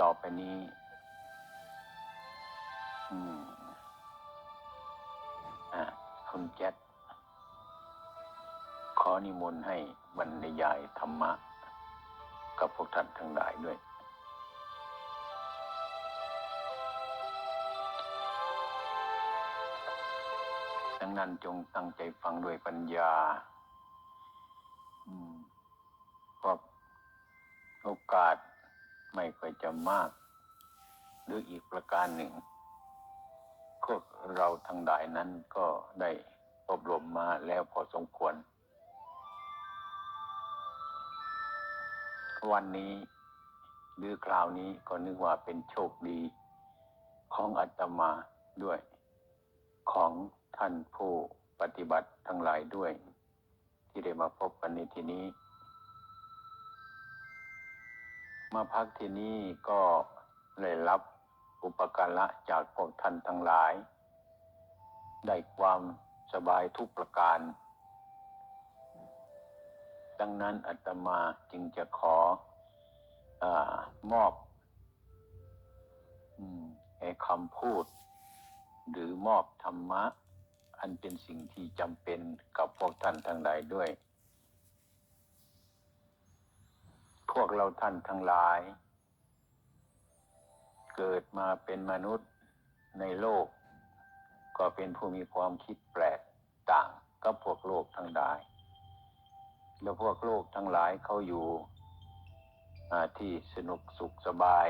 ต่อไปนี้อืมอะคุณแจ๊ดขอนิมนต์ให้บรรยายธรรมะ กับพวกท่านทั้งหลายด้วยดังนั้นจงตั้งใจฟังด้วยปัญญาอืมเพราะโอกาส ไม่ค่อยจะมาก หรืออีกประการหนึ่งพวกเราทั้งหลายนั้นก็ได้อบรมมาแล้วพอสมควร วันนี้หรือคราวนี้ก็นึกว่าเป็นโชคดี ของอาตมาด้วย ของท่านผู้ปฏิบัติทั้งหลายด้วย ที่ได้มาพบกันในที่นี้ มาพักที่นี่ก็ได้รับอุปการะจากพวกท่านทั้งหลาย ได้ความสบายทุกประการ ดังนั้นอาตมาจึงจะขออามอบไอ้คำพูด หรือมอบธรรมะ อันเป็นสิ่งที่จำเป็นกับพวกท่านทั้งหลายด้วย พ วกเราท่านทั้งหลาย เกิดมาเป็นมนุษย์ในโลก ก็เป็นผู้มีความคิดแปลกต่างกับพวกโลกทั้งหลาย แล้วพวกโลกทั้งหลายเขาอยู่ที่สนุกสุขสบาย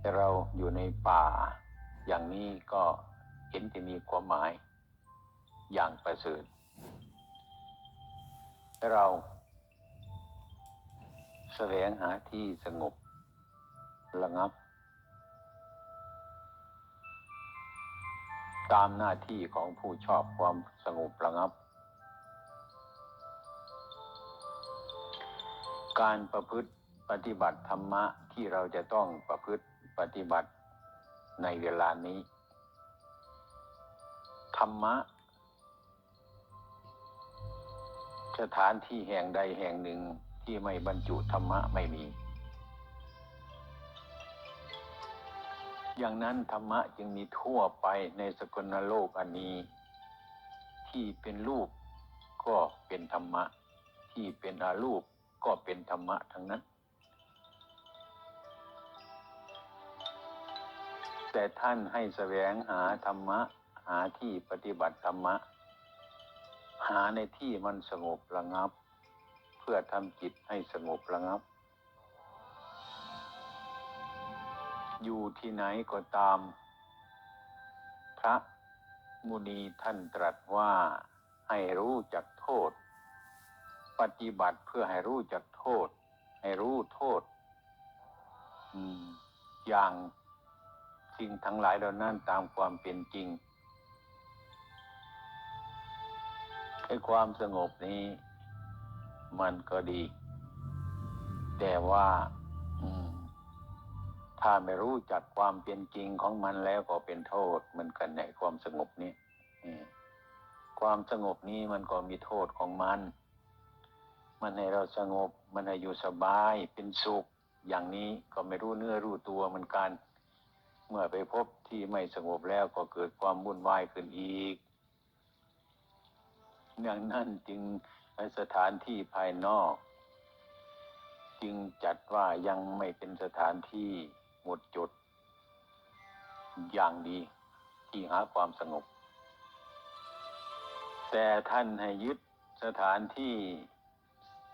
แต่เราอยู่ในป่า อย่างนี้ก็เห็นจะมีความหมายอย่างประเสริฐแต่เรา แสวงหาที่สงบ ระงับ ตามหน้าที่ของผู้ชอบความสงบระงับ การประพฤติปฏิบัติธรรมะที่เราจะต้องประพฤติปฏิบัติในเวลานี้ ธรรมะ สถานที่แห่งใดแห่งหนึ่ง ที่ไม่บรรจุธรรมะไม่มี อย่างนั้นธรรมะจึงมีทั่วไปในสกลโลกอันนี้ ที่เป็นรูปก็เป็นธรรมะ ที่เป็นอารูปก็เป็นธรรมะทั้งนั้น แต่ท่านให้แสวงหาธรรมะ หาที่ปฏิบัติธรรมะ หาในที่มันสงบระงับ เพื่อทำจิตให้สงบระงับ อยู่ที่ไหนก็ตาม พระมุนีท่านตรัสว่าให้รู้จักโทษ ปฏิบัติเพื่อให้รู้จักโทษ ให้รู้โทษอย่างสิ่งทั้งหลายเหล่านั้นตามความเป็นจริงไอ้ความสงบนี้ มันก็ดี แต่ว่าถ้าไม่รู้จักความเป็นจริงของมันแล้วก็เป็นโทษเหมือนกันในความสงบนี้ความสงบนี้มันก็มีโทษของมัน มันให้เราสงบ มันให้อยู่สบายเป็นสุข อย่างนี้ก็ไม่รู้เนื้อรู้ตัวเหมือนกัน เมื่อไปพบที่ไม่สงบแล้วก็เกิดความวุ่นวายขึ้นอีกอย่างนั้นจึง ในสถานที่ภายนอก จึงจัดว่ายังไม่เป็นสถานที่หมดจด อย่างดีที่หาความสงบ แต่ท่านให้ยึดสถานที่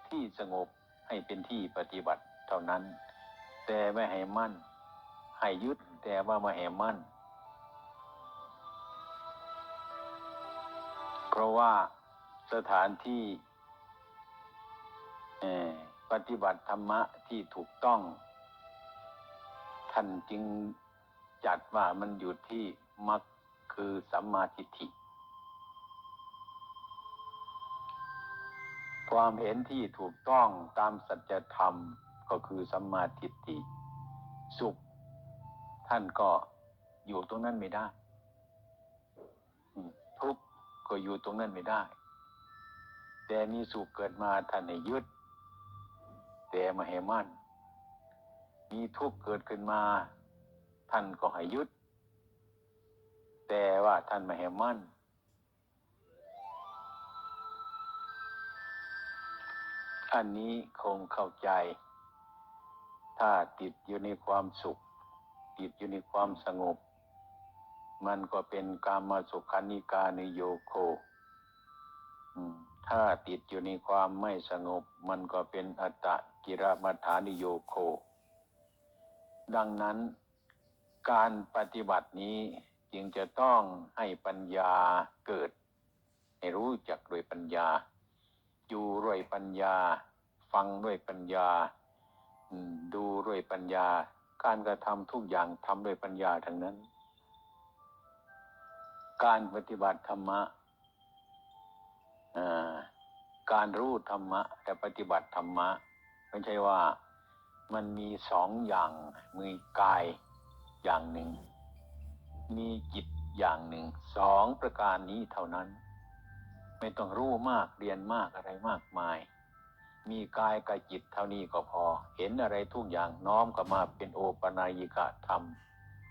ที่สงบให้เป็นที่ปฏิบัติเท่านั้น แต่ไม่ให้มั่น ให้ยึดแต่ว่าไม่ให้มั่น เพราะว่าสถานที่ ปฏิบัติธรรมะที่ถูกต้อง ท่านจึงจัดว่ามันอยู่ที่มรรคคือสัมมาทิฏฐิความเห็นที่ถูกต้องตามสัจธรรมก็คือสัมมาทิฏฐิสุข ท่านก็อยู่ตรงนั้นไม่ได้ทุกข์ก็อยู่ตรงนั้นไม่ได้ แต่มีสุขเกิดมาท่านให้ยึด แต่มาให้มันมีทุกข์เกิดขึ้นมา ท่านก็ให้ยุด แต่ว่าท่านม่ให้มันอันนี้คงเข้าใจ ถ้าติดอยู่ในความสุข ติดอยู่ในความสงบ มันก็เป็นกามาสุขานิกานิโยโคถ้าติดอยู่ในความไม่สงบ มันก็เป็นอัตตะ กิรมัฐานิโยโค ดังนั้น การปฏิบัตินี้จึงจะต้องให้ปัญญาเกิด ให้รู้จักด้วยปัญญา อยู่ด้วยปัญญา ฟังด้วยปัญญา ดูด้วยปัญญา การกระทำทุกอย่างทำด้วยปัญญาทั้งนั้น การปฏิบัติธรรมะการรู้ธรรมะแต่ปฏิบัติธรรมะ ไม่ใช่ว่ามันมีสองอย่างมีกายอย่างหนึ่ง มีจิตอย่างหนึ่งสองประการนี้เท่านั้น ไม่ต้องรู้มากเรียนมากอะไรมากมาย มีกายกับจิตเท่านี้ก็พอ เห็นอะไรทุกอย่างน้อมก็มาเป็นโอปนายกะธรรม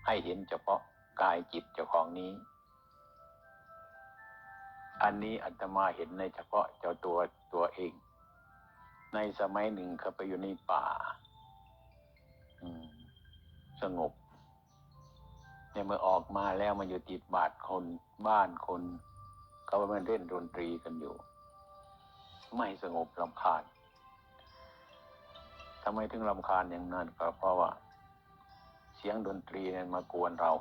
ให้เห็นเฉพาะกายจิตเจ้าของนี้ อันนี้อาตมาเห็นในเฉพาะเจ้าตัวตัวเอง ในสมัยหนึ่งเขาไปอยู่ในป่าสงบเนี่ยเมื่อออกมาแล้วมันอยู่ติดบาดคนบ้านคน เขาไปเล่นดนตรีกันอยู่ ไม่สงบลำคาญทำไมถึงลำคาญอย่างนั้นก็เพราะว่า เสียงดนตรีนั้นมากวนเรา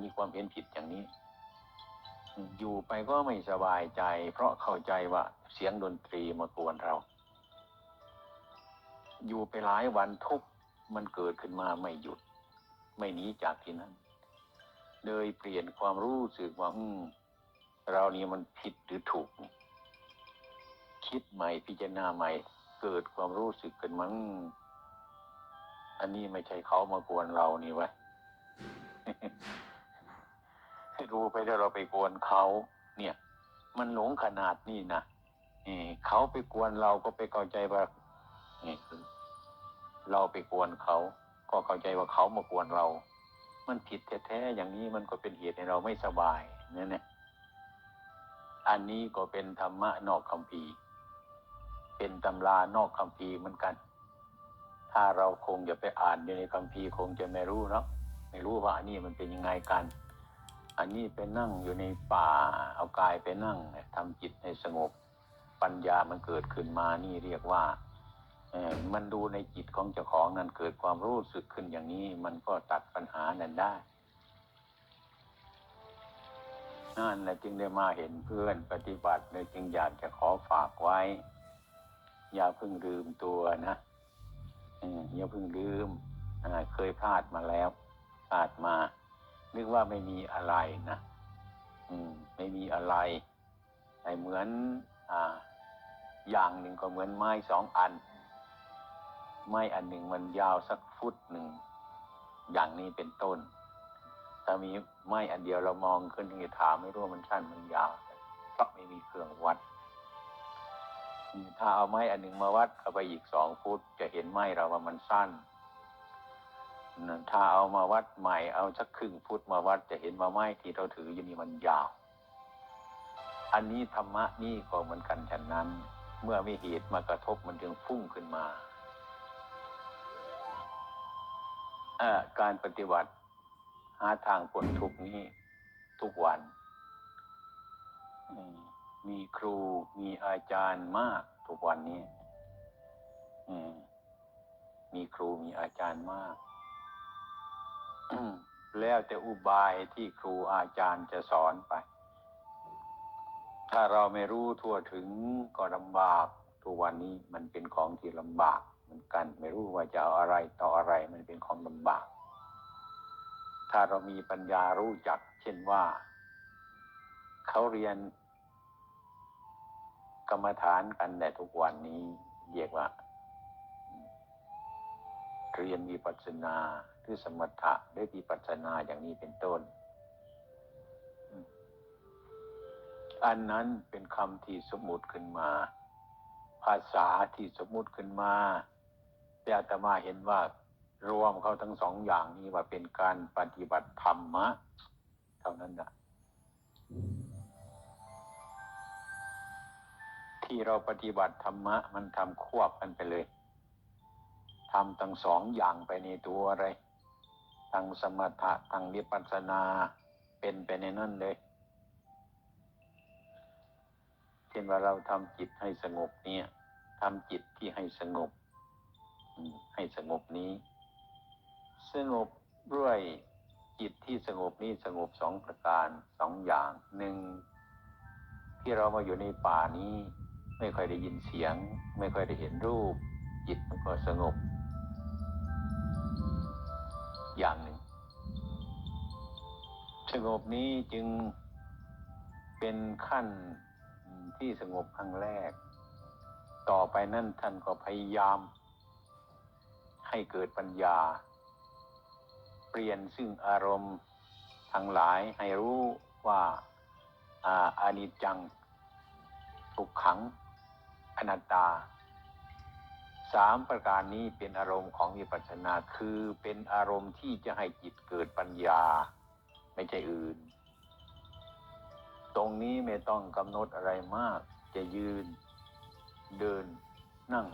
มีความเห็นผิดอย่างนี้ อยู่ไปก็ไม่สบายใจ เพราะเข้าใจว่าเสียงดนตรีมากวนเรา อยู่ไปหลายวันทุกมันเกิดขึ้นมาไม่หยุด ไม่หนีจากที่นั้นเลยเปลี่ยนความรู้สึกว่าอืมเรานี่มันผิดหรือถูก คิดใหม่พิจารณาใหม่ เกิดความรู้สึกขึ้นมาอืมอันนี้ไม่ใช่เขามากวนเรานี่วะให้รู้ไปถ้าเราไปกวนเขา เนี่ย มันหลงขนาดนี้นะเขาไปกวนเราก็ไปเข้าใจว่านี่ เราไปกวนเขา ก็เข้าใจว่าเขามากวนเรา มันผิดแท้ๆอย่างนี้มันก็เป็นเหตุให้เราไม่สบายนั่นแหละอันนี้ก็เป็นธรรมะนอกคำพีเป็นตำรานอกคำพีเหมือนกัน ถ้าเราคงจะไปอ่านอยู่ในคำพีคงจะไม่รู้เนาะไม่รู้ว่าอันนี้มันเป็นยังไงกัน อันนี้ไปนั่งอยู่ในป่า เอากายไปนั่งทำจิตให้สงบ ปัญญามันเกิดขึ้นมานี่เรียกว่า มันดูในจิตของเจ้าของนั้นเกิดความรู้สึกขึ้นอย่างนี้ มันก็ตัดปัญหานั้นได้นั่นแหละจึงได้มาเห็นเพื่อนปฏิบัติเลยจึงอยากจะขอฝากไว้ อย่าเพิ่งลืมตัวนะอย่าเพิ่งลืมเคยพลาดมาแล้วพลาดมา นึกว่าไม่มีอะไรนะอืม ไม่มีอะไรแต่เหมือน อ่า อย่างหนึ่งก็เหมือนไม้สองอัน ไม้อันหนึ่งมันยาวสักฟุตหนึ่งอย่างนี้เป็นต้น ถ้ามีไม้อันเดียวเรามองขึ้นที่ถามไม่รู้ว่ามันสั้นมันยาวเพราะไม่มีเครื่องวัด ถ้าเอาไม้อันหนึ่งมาวัดเข้าไปอีกสองฟุต จะเห็นไม้เราว่ามันสั้น ถ้าเอามาวัดใหม่เอาสักครึ่งฟุตมาวัดจะเห็นว่าไม้ที่เราถืออยู่นี่มันยาว อันนี้ธรรมะนี่ก็เหมือนกันฉะนั้น เมื่อมีเหตุมากระทบมันจึงฟุ้งขึ้นมา การปฏิบัติ หาทางพ้นทุกนี้ทุกวัน มีครูมีอาจารย์มากทุกวันนี้มีครูมีอาจารย์มาก แล้วแต่อุบายที่ครูอาจารย์จะสอนไป ถ้าเราไม่รู้ทั่วถึงก็ลำบากทุกวันนี้มันเป็นของที่ลำบาก อนกัน ไม่รู้ว่าจะเอาอะไรต่ออะไรมันเป็นของลำบาก ถ้าเรามีปัญญารู้จัก เช่นว่า เขาเรียน กรรมฐานกันแต่ทุกวันนี้เรียกว่า เรียนวิปัสสนาหรือสมถะหรือวิปัสสนาอย่างนี้เป็นต้น อันนั้นเป็นคำที่สมมุติขึ้นมาภาษาที่สมมุติขึ้นมา แต่อาตมาเห็นว่ารวมเขาทั้งสองอย่างนี้ว่าเป็นการปฏิบัติธรรมะ เท่านั้นนะที่เราปฏิบัติธรรมะ มันทำควบกันไปเลยทำทั้งสองอย่างไปในตัวเลยทั้งสมถะทั้งวิปัสสนาเป็นไปในนั่นเลยเช่นว่าเราทำจิตให้สงบเนี่ยทำจิตที่ให้สงบ ให้สงบนี้ สงบด้วยจิตที่สงบนี้สงบสองประการสองอย่างหนึ่งที่เรามาอยู่ในป่านี้ ไม่ค่อยได้ยินเสียง ไม่ค่อยได้เห็นรูป จิตมันก็สงบ อย่างหนึ่งสงบนี้จึงเป็นขั้นที่สงบครั้งแรก ต่อไปนั่นท่านก็พยายาม ให้เกิดปัญญา เปลี่ยนซึ่งอารมณ์ทั้งหลายให้รู้ว่าอาอานิจจังทุกขังอนัตตาสามประการนี้เป็นอารมณ์ของวิปัสสนาคือเป็นอารมณ์ที่จะให้จิตเกิดปัญญา ไม่ใช่อื่น ตรงนี้ไม่ต้องกำหนดอะไรมาก จะยืน เดิน นั่ง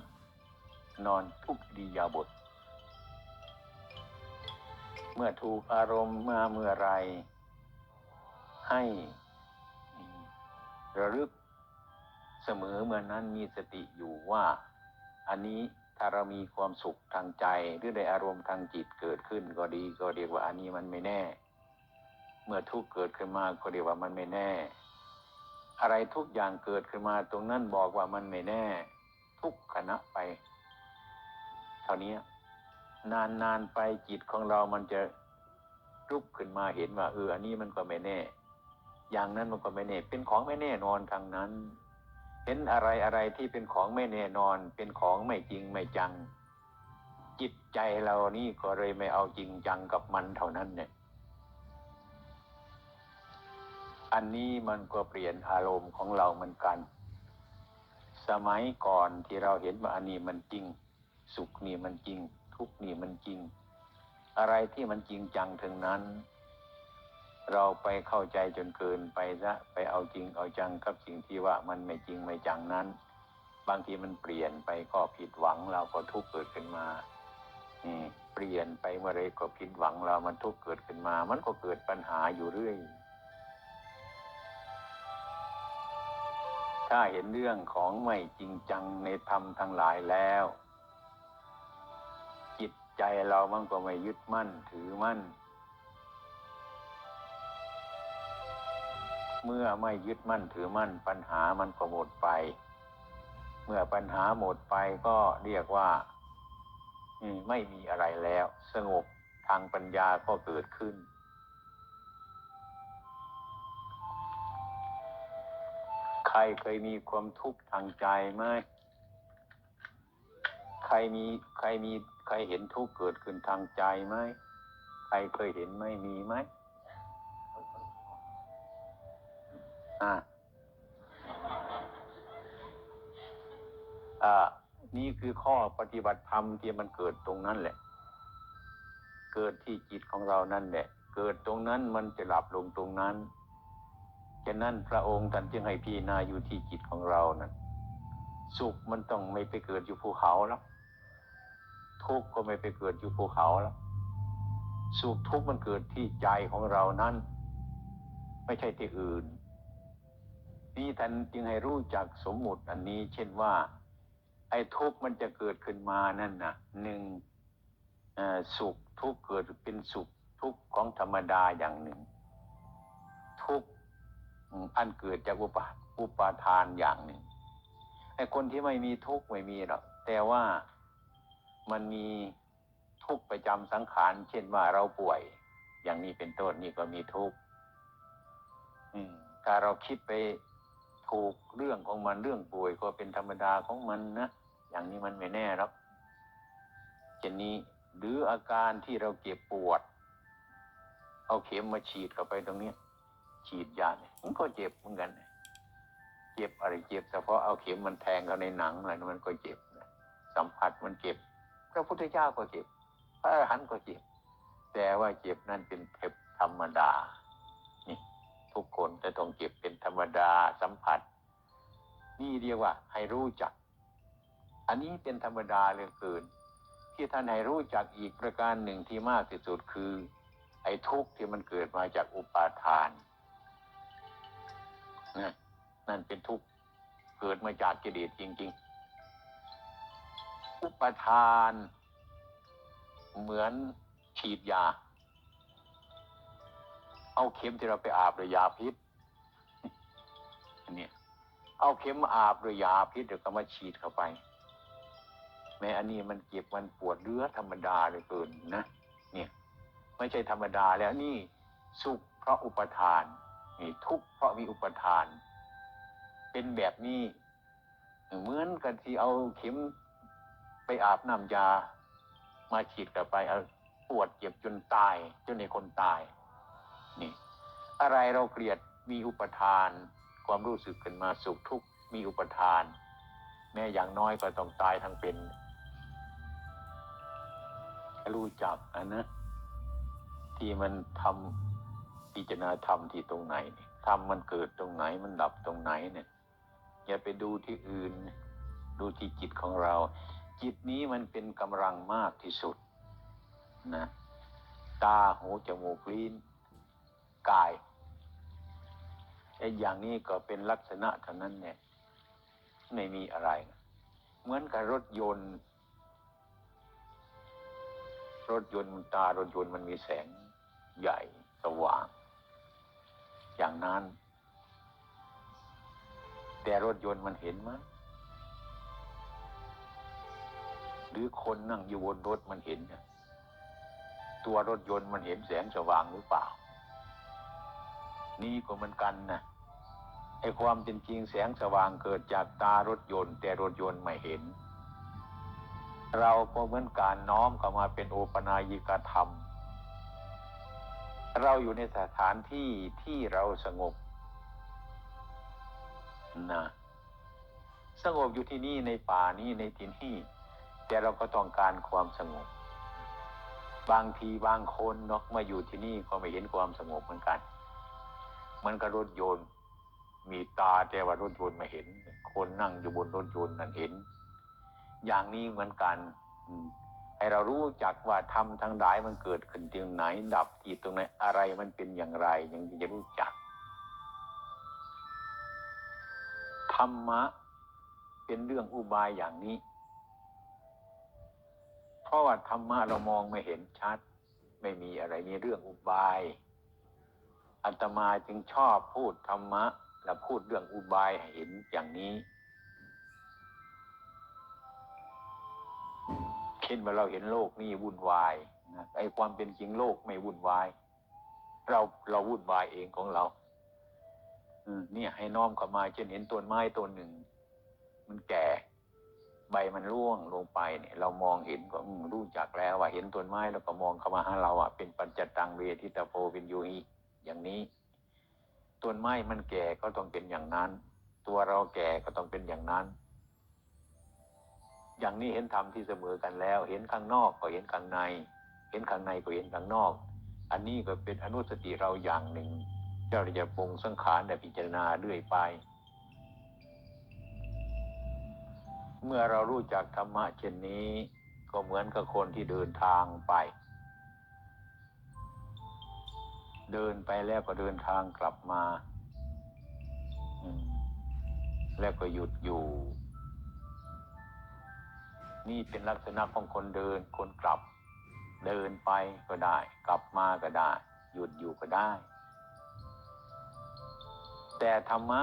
นอนทุกอิริยาบถ เมื่อถูกอารมณ์มาเมื่อไร ให้ระลึกเสมอเมื่อนั้นมีสติอยู่ว่า อันนี้ถ้าเรามีความสุขทางใจหรือได้อารมณ์ทางจิตเกิดขึ้นก็ดีก็เรียกว่าอันนี้มันไม่แน่ เมื่อทุกข์เกิดขึ้นมาก็เรียกว่ามันไม่แน่ อะไรทุกอย่างเกิดขึ้นมาตรงนั้นบอกว่ามันไม่แน่ ทุกขณะไป เท่านี้ นานๆไปจิตของเรามันจะรุกขึ้นมาเห็นว่าเอออันนี้มันก็ไม่แน่ อย่างนั้นมันก็ไม่แน่ เป็นของไม่แน่นอนทางนั้น เห็นอะไรอะไรที่เป็นของไม่แน่นอน เป็นของไม่จริงไม่จัง จิตใจเรานี่ก็เลยไม่เอาจริงจังกับมันเท่านั้นเนี่ย อันนี้มันก็เปลี่ยนอารมณ์ของเราเหมือนกัน สมัยก่อนที่เราเห็นว่าอันนี้มันจริง สุขนี่มันจริง ทุกข์นี่มันจริง อะไรที่มันจริงจังถึงนั้น เราไปเข้าใจจนเกินไปซะไปเอาจริงเอาจังกับสิ่งที่ว่ามันไม่จริงไม่จังนั้น บางทีมันเปลี่ยนไปก็ผิดหวังเราก็ทุกข์เกิดขึ้นมานี่เปลี่ยนไปเมื่อไรก็ผิดหวังเรามันทุกข์เกิดขึ้นมา มันก็เกิดปัญหาอยู่เรื่อย ถ้าเห็นเรื่องของไม่จริงจังในธรรมทั้งหลายแล้ว ใจเรามันก็ไม่ยึดมั่นถือมั่น เมื่อไม่ยึดมั่นถือมั่น ปัญหามันก็หมดไป เมื่อปัญหาหมดไปก็เรียกว่าไม่มีอะไรแล้ว สงบทางปัญญาก็เกิดขึ้น ใครเคยมีความทุกข์ทางใจไหม รมีใครมีใครเห็นทุกข์เกิดขึ้นทางใจไหมใครเคยเห็นไหมมีไหมอ่าอ่านี่คือข้อปฏิบัติธรรมที่มันเกิดตรงนั้นแหละ เกิดที่จิตของเรานั่นแหละ เกิดตรงนั้นมันจะหลับลงตรงนั้นฉะนั้นพระองค์ท่านจึงให้พีจารณาอยู่ที่จิตของเรานั่นสุขมันต้องไม่ไปเกิดอยู่ภูเขาแล้ว ทุกข์ก็ไม่ไปเกิดอยู่ภูเขาแล้วสุขทุกข์มันเกิดที่ใจของเรานั้น ไม่ใช่ที่อื่น นี่ท่านจึงให้รู้จักสมมุติอันนี้ เช่นว่า ไอ้ทุกข์มันจะเกิดขึ้นมานั่นนะหนึ่งสุขทุกข์เกิดเป็นสุขทุกข์ของธรรมดาอย่างหนึ่ง ทุกข์อันเกิดจากอุปาอุปาทานอย่างหนึ่งไอ้คนที่ไม่มีทุกข์ไม่มีหรอกแต่ว่า มันมีทุกข์ประจำสังขาร เช่นว่าเราป่วย อย่างนี้เป็นต้นนี่ก็มีทุกข์ถ้าเราคิดไปถูกเรื่องของมันเรื่องป่วยก็เป็นธรรมดาของมันนะอย่างนี้มันไม่แน่หรอกเช่นนี้หรืออาการที่เราเจ็บปวด เอาเข็มมาฉีดเข้าไปตรงนี้ ฉีดยาเนี่ยมันก็เจ็บเหมือนกัน เจ็บอะไรเจ็บเฉพาะเอาเข็มมันแทงเข้าในหนังอะไรมันก็เจ็บสัมผัสมันเจ็บ พระพุทธเจ้าก็เจ็บ พระอรหันต์ก็เจ็บ แต่ว่าเจ็บนั้นเป็นเทปธรรมดา นี่ ทุกคนจะต้องเจ็บเป็นธรรมดาสัมผัส นี่เรียกว่า ให้รู้จัก อันนี้เป็นธรรมดาเหลือเกิน ที่ท่านให้รู้จักอีกประการหนึ่งที่มากที่สุดคือ ไอ้ทุกข์ที่มันเกิดมาจากอุปาทานนะนั่นเป็นทุกข์เกิดมาจากกิเลสจริง ๆ อุปทาน เหมือนฉีดยา เอาเข็มที่เราไปอาบด้วยยาพิษอันเนี้ยเอาเข็มอาบด้วยยาพิษเดี๋ยวก็มาฉีดเข้าไป แม้อันนี้มันเจ็บมันปวดเรื้อธรรมดาเลยเกินนะเนี่ย ไม่ใช่ธรรมดาแล้วนี่สุขเพราะอุปทานนี่ทุกข์เพราะมีอุปทาน เป็นแบบนี้เหมือนกันที่เอาเข็ม อาบน้ำยา มาฉีดกลับไปเอาปวดเจ็บจนตายจนในคนตาย นี่ อะไรเราเกลียดมีอุปทาน ความรู้สึกขึ้นมาสุขทุกข์มีอุปทาน แม้อย่างน้อยก็ต้องตายทั้งเป็น รู้จักอันนะที่มันทำพิจารณาธรรมที่ตรงไหนนี่ธรรมมันเกิดตรงไหนมันดับตรงไหนเนี่ยอย่าไปดูที่อื่น ดูที่จิตของเรา จิตนี้มันเป็นกำลังมากที่สุดนะตาหูจมูกลิ้นกายไอ้อย่างนี้ก็เป็นลักษณะเท่านั้นเนี่ยไม่มีอะไร เหมือนกับรถยนต์ รถยนต์มันตารถยนต์มันมีแสงใหญ่สว่าง อย่างนั้น แต่รถยนต์มันเห็นไหม หรือคนนั่งอยู่บนรถมันเห็นเนี่ยตัวรถยนต์มันเห็นแสงสว่างหรือเปล่า นี่ก็เหมือนกันนะไอ้ความเป็นจริงแสงสว่างเกิดจากตารถยนต์ แต่รถยนต์ไม่เห็น เราก็เหมือนการน้อมเข้ามาเป็นโอปนายิกธรรม เราอยู่ในสถานที่ที่เราสงบนะสงบอยู่ที่นี่ในป่านี้ในที่นี่ แต่เราก็ต้องการความสงบ บางทีบางคนเนาะมาอยู่ที่นี่ก็ไม่เห็นความสงบเหมือนกัน มันก็รถยนต์ มีตาแต่ว่ารถยนต์ไม่เห็น คนนั่งอยู่บนรถยนต์นั่นเห็น อย่างนี้เหมือนกันให้เรารู้จักว่าธรรมทั้งหลายมันเกิดขึ้นตรงไหน ดับที่ตรงไหนอะไรมันเป็นอย่างไรอย่างที่จะรู้จักธรรมะเป็นเรื่องอุบายอย่างนี้ ราะว่าธรรมะเรามองไม่เห็นชัด ไม่มีอะไรมีเรื่องอุบายอาตมาจึงชอบพูดธรรมะ และพูดเรื่องอุบายหเห็นอย่างนี้เช่นว่าเราเห็นโลกนี่วุ่นวายนะไอ้ความเป็นจริงโลกไม่วุ่นวาย เราเราวุ่นวายเองของเราอืเนี่ยให้น้อมเข้ามาเช่นเห็นต้นไม้ต้นหนึ่ง มันแก่ ใบมันร่วงลงไปเนี่ยเรามองเห็นก็รู้จักแล้วว่าเห็นต้นไม้แล้วก็มองเข้ามาหาเราอะเป็นปัญจตังเวทิตาโพเป็นยูหีอย่างนี้ต้นไม้มันแก่ก็ต้องเป็นอย่างนั้น ตัวเราแก่ก็ต้องเป็นอย่างนั้น อย่างนี้เห็นธรรมที่เสมอกันแล้ว เห็นข้างนอกก็เห็นข้างใน เห็นข้างในก็เห็นข้างนอก อันนี้ก็เป็นอนุสติเราอย่างหนึ่ง เจ้าจะปรงสังขารแต่พิจารณาเรื่อยไป เมื่อเรารู้จักธรรมะเช่นนี้ ก็เหมือนกับคนที่เดินทางไป เดินไปแล้วก็เดินทางกลับมาแล้วก็หยุดอยู่ นี่เป็นลักษณะของคนเดินคนกลับ เดินไปก็ได้ กลับมาก็ได้ หยุดอยู่ก็ได้ แต่ธรรมะ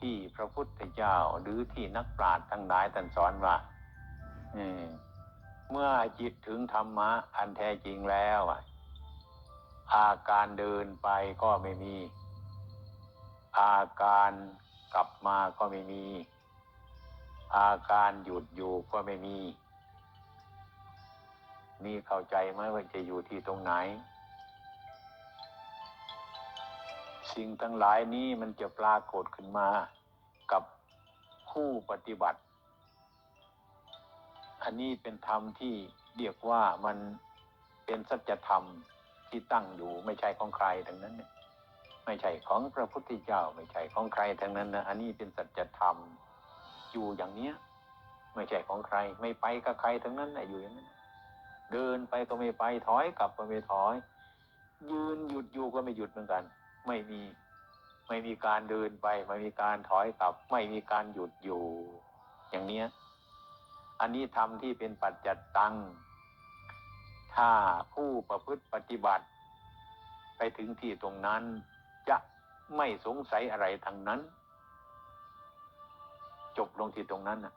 ที่พระพุทธเจ้าหรือที่นักปราชญ์ทั้งหลายท่านสอนว่าเมื่อจิตถึงธรรมะ อันแท้จริงแล้วอาการเดินไปก็ไม่มี อาการกลับมาก็ไม่มี อาการหยุดอยู่ก็ไม่มี นี่เข้าใจไหมว่าจะอยู่ที่ตรงไหน สิ่งทั้งหลายนี้มันจะปรากฏขึ้นมากับผู้ปฏิบัติ อันนี้เป็นธรรมที่เรียกว่ามันเป็นสัจธรรมที่ตั้งอยู่ไม่ใช่ของใครทั้งนั้นเนี่ยไม่ใช่ของพระพุทธเจ้าไม่ใช่ของใครทั้งนั้นนะอันนี้เป็นสัจธรรมอยู่อย่างเนี้ยไม่ใช่ของใคร ไม่ไปกับใครทั้งนั้นนะอยู่อย่างนั้นเดินไปก็ไม่ไปถอยกลับก็ไม่ถอย ยืนหยุดอยู่ก็ไม่หยุดเหมือนกัน ไม่มีไม่มีการเดินไป ไม่มีการถอยกลับ ไม่มีการหยุดอยู่ อย่างเนี้ย อันนี้ทำที่เป็นปัจจัตตัง ถ้าผู้ประพฤติปฏิบัติ ไปถึงที่ตรงนั้น จะไม่สงสัยอะไรทั้งนั้น จบลงที่ตรงนั้นนะ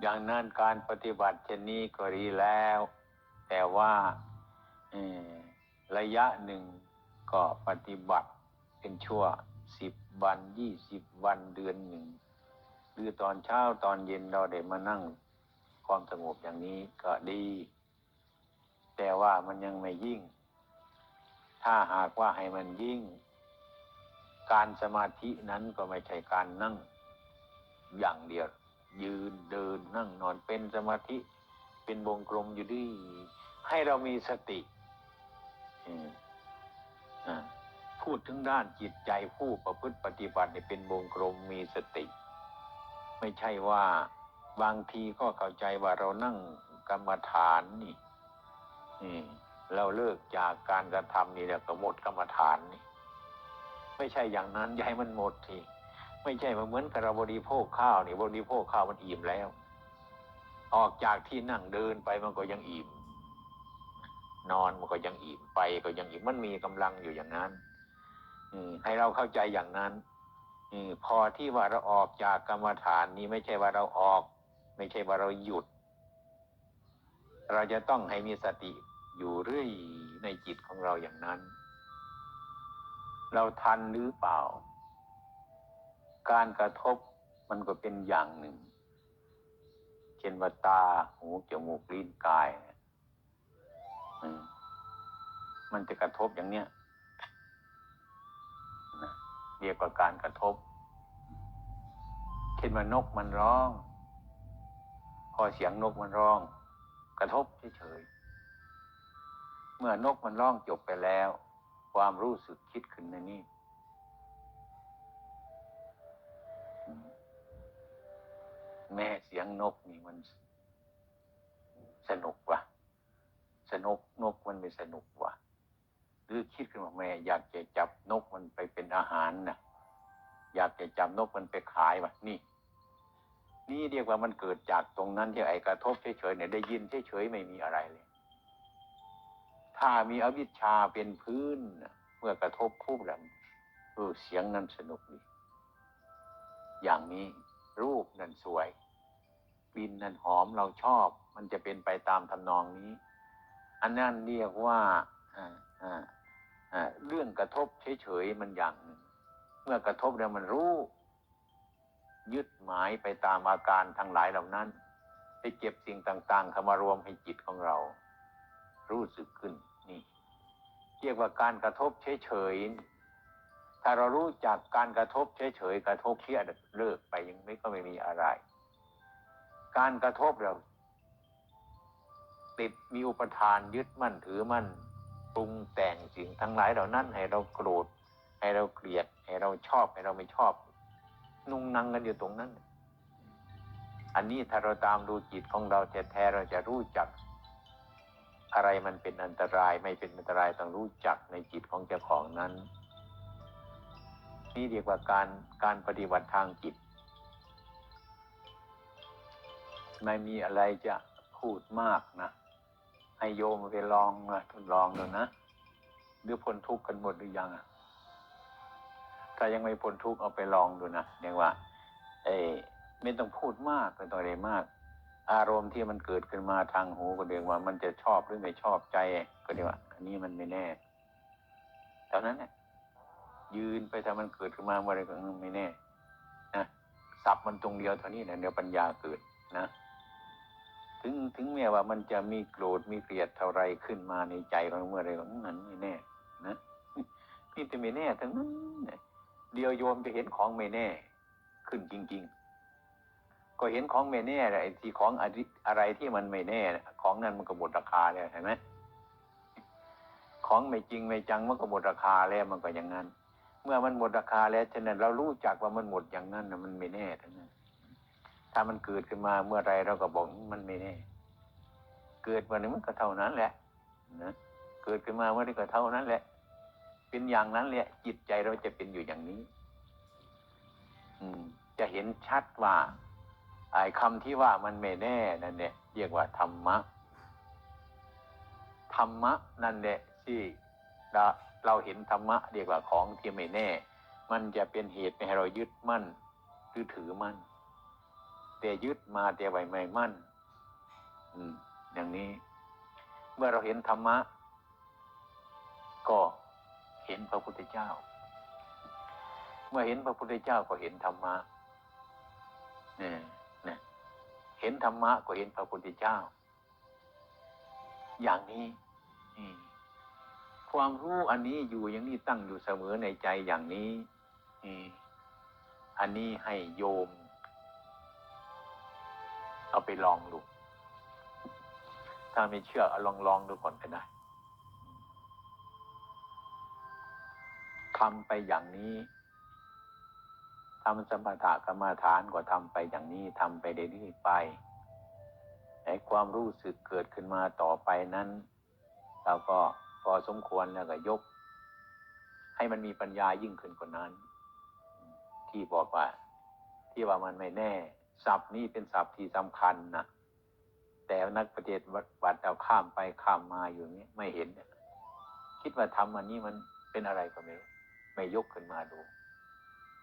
อย่างนั้นการปฏิบัติเช่นนี้ก็ดีแล้ว แต่ว่าเออ ระยะหนึ่งก็ปฏิบัติเป็นชั่วสิบวันยี่สิบวันเดือนหนึ่งหรือตอนเช้าตอนเย็นเราได้มานั่งความสงบอย่างนี้ก็ดี แต่ว่ามันยังไม่ยิ่ง ถ้าหากว่าให้มันยิ่ง การสมาธินั้นก็ไม่ใช่การนั่ง อย่างเดียว ยืนเดินนั่งนอนเป็นสมาธิ เป็นวงกลมอยู่ดี ให้เรามีสติ พูดถึงด้านจิตใจผู้ประพฤติปฏิบัติเนี่ยเป็นวงกลมมีสติ ไม่ใช่ว่าบางทีก็เข้าใจว่าเรานั่งกรรมฐานนี่เราเลิกจากการกระทำนี่แล้วก็หมดกรรมฐานนี่ ไม่ใช่อย่างนั้นอย่าให้มันหมดทีไม่ใช่มาเหมือนกับเราบริโภคข้าวนี่บริโภคข้าวมันอิ่มแล้ว ออกจากที่นั่งเดินไปมันก็ยังอิ่ม นอนมันก็ยังอิ่มไปก็ยังอิ่มมันมีกำลังอยู่อย่างนั้น อืมให้เราเข้าใจอย่างนั้น อืมพอที่ว่าเราออกจากกรรมฐานนี้ไม่ใช่ว่าเราออก ไม่ใช่ว่าเราหยุด เราจะต้องให้มีสติอยู่เรื่อยในจิตของเราอย่างนั้น เราทันหรือเปล่า การกระทบมันก็เป็นอย่างหนึ่ง เช่นว่าตา หู จมูก ลิ้น กาย เนี่ยอืมมันจะกระทบอย่างเนี้ยนะเรียกว่าการกระทบเช่นว่านกมันร้อง พอเสียงนกมันร้อง กระทบเฉยๆเมื่อนกมันร้องจบไปแล้ว ความรู้สึกคิดขึ้นในนี้แม่เสียงนกนี่มันสนุกว่ะ สนุกนกมันไม่สนุกว่ะหรือคิดขึ้นมาแม่อยากจะจับนกมันไปเป็นอาหารนะอยากจะจับนกมันไปขายว่ะนี่ นี่เรียกว่ามันเกิดจากตรงนั้นที่ไอ้กระทบเฉยๆเนี่ยได้ยินเฉยๆไม่มีอะไรเลย ถ้ามีอวิชชาเป็นพื้นเมื่อกระทบคู่แล้วเออเสียงนั้นสนุกดีอย่างนี้รูปนั้นสวยกลิ่นนั้นหอมเราชอบ มันจะเป็นไปตามทำนองนี้ อันนั้นเรียกว่าเรื่องกระทบเฉยๆมันอย่างหนึ่งเมื่อกระทบแล้วมันรู้ ยึดหมายไปตามอาการทั้งหลายเหล่านั้น ไปเก็บสิ่งต่างๆเข้ามารวมให้จิตของเรา รู้สึกขึ้นนี่เรียกว่าการกระทบเฉยๆถ้าเรารู้จักการกระทบเฉยๆกระทบเพี้ยเลิกไปยังไม่ก็ไม่มีอะไร การกระทบเรา ติดมีอุปทานยึดมั่นถือมั่นปรุงแต่งสิ่งทั้งหลายเหล่านั้นให้เราโกรธให้เราเกลียดให้เราชอบให้เราไม่ชอบ นุ่งนังกันอยู่ตรงนั้น อันนี้ถ้าเราตามดูจิตของเราแท้ๆเราจะรู้จัก อะไรมันเป็นอันตรายไม่เป็นอันตรายต้องรู้จักในจิตของเจ้าของนั้น นี่เรียกว่าการการปฏิบัติทางจิต ไม่มีอะไรจะพูดมากนะ ให้โยมไปลองนะทดลองดูนะหรือพ้นทุกข์กันหมดหรือยังอะถ้ายังไม่พ้นทุกข์เอาไปลองดูนะเรียกว่า เอ้ยไม่ต้องพูดมากไม่ต้องอะไรมาก อารมณ์ที่มันเกิดขึ้นมาทางหูก็เรียกว่า มันจะชอบหรือไม่ชอบใจก็เรียกว่าอันนี้มันไม่แน่เท่านั้นแหละยืนไปถ้ามันเกิดขึ้นมาเมื่อไรก็ไม่แน่นะสับมันตรงเดียวเท่านี้นะเดี๋ยวปัญญาเกิดนะ ถึงถึงแม้ว่ามันจะมีโกรธมีเกลียดเท่าไรขึ้นมาในใจของเมื่อไรก็นั้นไม่แน่นะนี่จะไม่แน่ทั้งนั้นเดียวโยมจะเห็นของไม่แน่ ขึ้นจริง ๆ ก็เห็นของไม่แน่แหละไอ้ที่ของอะไรที่มันไม่แน่ ของนั้นมันก็หมดราคาแล้วเห็นไหมของไม่จริงไม่จังมันก็หมดราคาแล้วมันก็อย่างนั้น เมื่อมันหมดราคาแล้วฉะนั้นเรารู้จักว่ามันหมดอย่างนั้นนะมันไม่แน่ทั้งนั้น ถ้ามันเกิดขึ้นมาเมื่อไรเราก็บอกมันไม่แน่เกิดวันนี้มันก็เท่านั้นแหละนะเกิดขึ้นมาเมื่อไรก็เท่านั้นแหละ เป็นอย่างนั้นแหละ จิตใจเราจะเป็นอยู่อย่างนี้ อืม จะเห็นชัดว่าไอ้คำที่ว่ามันไม่แน่นั่นเนี่ยเรียกว่าธรรมะธรรมะนั่นแหละที่เราเราเห็นธรรมะเรียกว่าของที่ไม่แน่ มันจะเป็นเหตุให้เรายึดมั่นหรือถือมั่น แต่ยึดมาแต่ไว้ไม่มั่น อืม อย่างนี้ เมื่อเราเห็นธรรมะ ก็เห็นพระพุทธเจ้า เมื่อเห็นพระพุทธเจ้าก็เห็นธรรมะเนี่ยเนี่ยเห็นธรรมะก็เห็นพระพุทธเจ้า อย่างนี้ความรู้อันนี้อยู่อย่างนี้ตั้งอยู่เสมอในใจอย่างนี้อันนี้ให้โยม เอาไปลองดู ถ้าไม่เชื่อเอาลองลองดูก่อนก็ได้ทำไปอย่างนี้ทำสมถะกรรมาฐานก็ทำไปอย่างนี้ทำไปเรื่อยๆไปไอ้ความรู้สึกเกิดขึ้นมาต่อไปนั้น เราก็พอสมควรแล้วก็ยก ให้มันมีปัญญายิ่งขึ้นกว่านั้น ที่บอกว่า ที่ว่ามันไม่แน่ ศัพท์นี้เป็นศัพท์ที่สำคัญนะแต่นักปฏิบัติเอาข้ามไปข้ามมาอยู่นี้ไม่เห็นคิดว่าทำอันนี้มันเป็นอะไรก็ไม่ไม่ยกขึ้นมาดู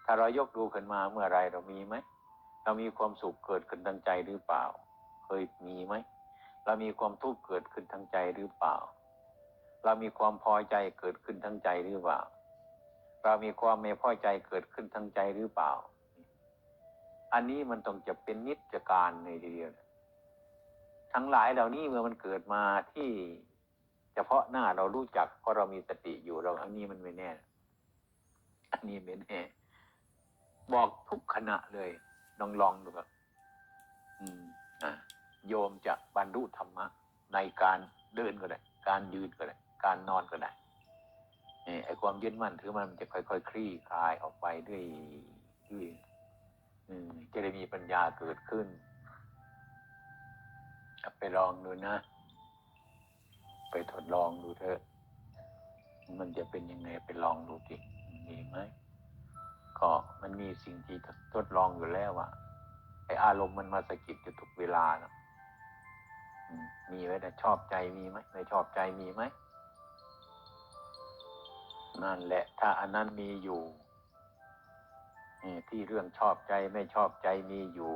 ถ้าเรายกดูขึ้นมาเมื่อไรเรามีไหมเรามีความสุขเกิดขึ้นทางใจหรือเปล่า เคยมีไหมเรามีความทุกข์เกิดขึ้นทางใจหรือเปล่า เรามีความพอใจเกิดขึ้นทางใจหรือเปล่า เรามีความไม่พอใจเกิดขึ้นทางใจหรือเปล่า อันนี้มันต้องจะเป็นนิจการในทีเดียวทั้งหลายเหล่านี้เมื่อมันเกิดมาที่เฉพาะหน้าเรารู้จักเพราะเรามีสติอยู่เราอันนี้มันไม่แน่ อันนี้ไม่แน่ บอกทุกขณะเลยลองลองดูครับอืมอะโยมจะบรรลุธรรมะ ในการเดินก็ได้ การยืนก็ได้ การนอนก็ได้ไอ้ความยึดมั่นถือมันมันจะค่อยๆคลี่คลายออกไปด้วยด้วย จะได้มีปัญญาเกิดขึ้น ไปลองดูนะ ไปทดลองดูเถอะ มันจะเป็นยังไงไปลองดูสิมีไหมก็มันมีสิ่งที่ทดลองอยู่แล้วอะไออารมณ์มันมาสะกิดอยู่ทุกเวลานะมีไว้แต่ชอบใจมีไหมไม่ชอบใจมีไหมนั่นแหละ ถ้าอันนั้นมีอยู่ ที่เรื่องชอบใจไม่ชอบใจมีอยู่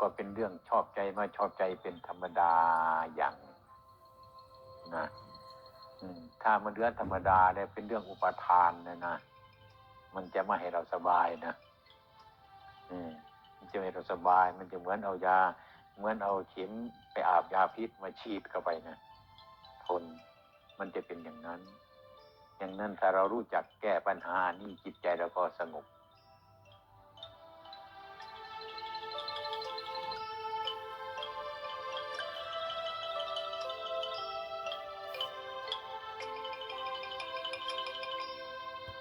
ก็เป็นเรื่องชอบใจไม่ชอบใจเป็นธรรมดาอย่างนะถ้ามันเรื่องธรรมดาเนี่ยเป็นเรื่องอุปทานนะนะมันจะไม่ให้เราสบายนะอืมมันจะไม่ให้เราสบาย มันจะเหมือนเอายา เหมือนเอาเข็มไปอาบยาพิษมาฉีดเข้าไปนะทนมันจะเป็นอย่างนั้น อย่างนั้นถ้าเรารู้จักแก้ปัญหานี่จิตใจเราก็สงบ